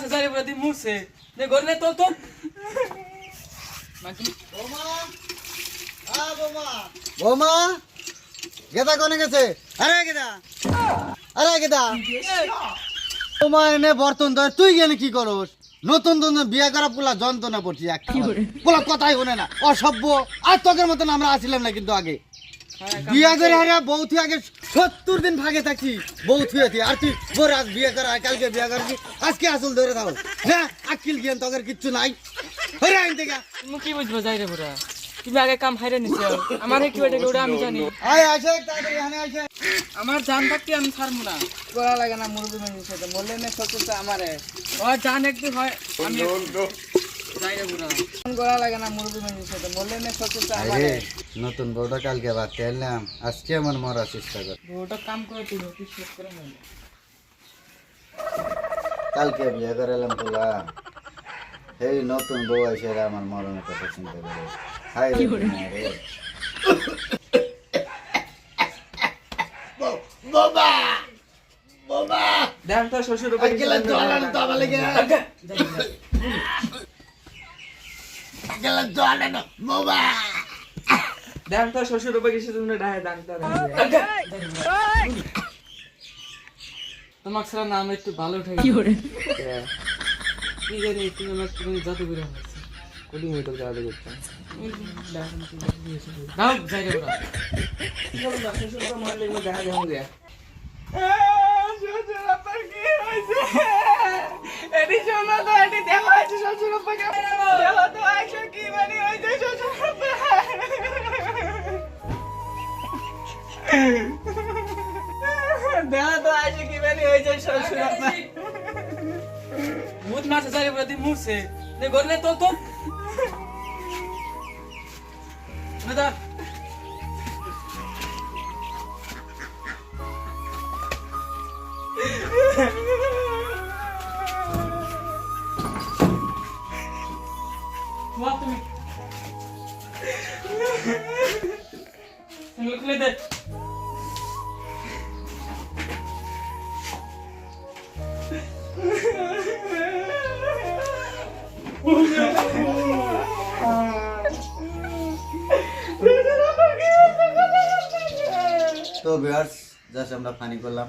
মাছ যারে পুরো দি মুছে নে ঘর নে তোল তোল। গেদা কোনে গেছে? আরে গেদা। আরে গেদা। বৌমা এনে বর্তন ধর তুই গেলে কি করস? নতুন নতুন বিয়ে করা পোলা যন্ত্রণা পড়ছি এক পোলা কথাই শোনে না অসভ্য। আর তোকের মতন আমরা আসছিলাম না কিন্তু আগে। বিয়ে করে আরে বউ আগে সত্তর দিন ভাগে থাকি বউ থুয়ে তুই আর তুই বোর আজ বিয়ে করা কালকে বিয়ে করছি আজকে আসল ধরে থাকো। হ্যাঁ আকিল জ্ঞান তোকের কিচ্ছু নাই। হরে আইন থেকে। তুমি কি বুঝব যাইরে পুরা তুমি আগে কাম হাইরে নিছে। আমার কি ওটা ওটা আমি জানি। আয় আসে তাড়াতাড়ি এখানে আসে আমার জান থাকতে আমি ছাড়বো না। করা লাগে না মুরগি মানুষ সাথে বললে না সবকিছু আমারে। ও জান একদিন হয় আমি লাগে আমারে। নতুন বউটা কালকে বাড়তে এলাম আজকে আমার মরার চেষ্টা কর। ওটা কাম করে তুই কি করে কালকে বিয়ে করে এলাম তোলা এই নতুন বউ এসে আমার মরণের কথা চিন্তা করে। হাই। দেখ তো শ্বশুর দেখ তো শ্বশুর উপরে কিছু তুমি ডাহে ডাক্তার তোমার ছাড়া নাম একটু ভালো উঠে কি করে? কি জানি তুমি আমার একটু জাদু করে হয়েছে কুড়ি মিনিট যাওয়া করতাম। দাও যাইরে পুরা শ্বশুর তো মারলে দেখা যাব গে এটি শোনো তো এটি দেখা আছে শ্বশুর উপরে দেখো তো একশো কি তো কি মানে হয়েছে শ্বশুর ভূত মাছ যারে পুরো মুছে। নে তোল তোল। খুলে তো ভিউয়ার্স জাস্ট আমরা ফানি করলাম।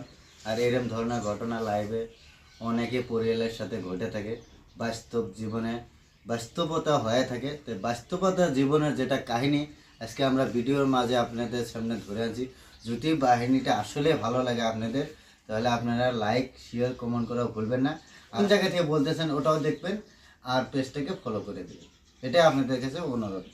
আর এরকম ধরনের ঘটনা লাইভে অনেকে পরিয়ালের সাথে ঘটে থাকে। বাস্তব জীবনে বাস্তবতা হয়ে থাকে। তো বাস্তবতা জীবনের যেটা কাহিনী, আজকে আমরা ভিডিওর মাঝে আপনাদের সামনে ধরে আছি যদি বাহিনীটা আসলে ভালো লাগে আপনাদের, তাহলে আপনারা লাইক শেয়ার কমেন্ট করা ভুলবেন না। কোন জায়গা থেকে বলতেছেন ওটাও দেখবেন, আর পেজটাকে ফলো করে দেবেন। এটাই আপনাদের কাছে অনুরোধ।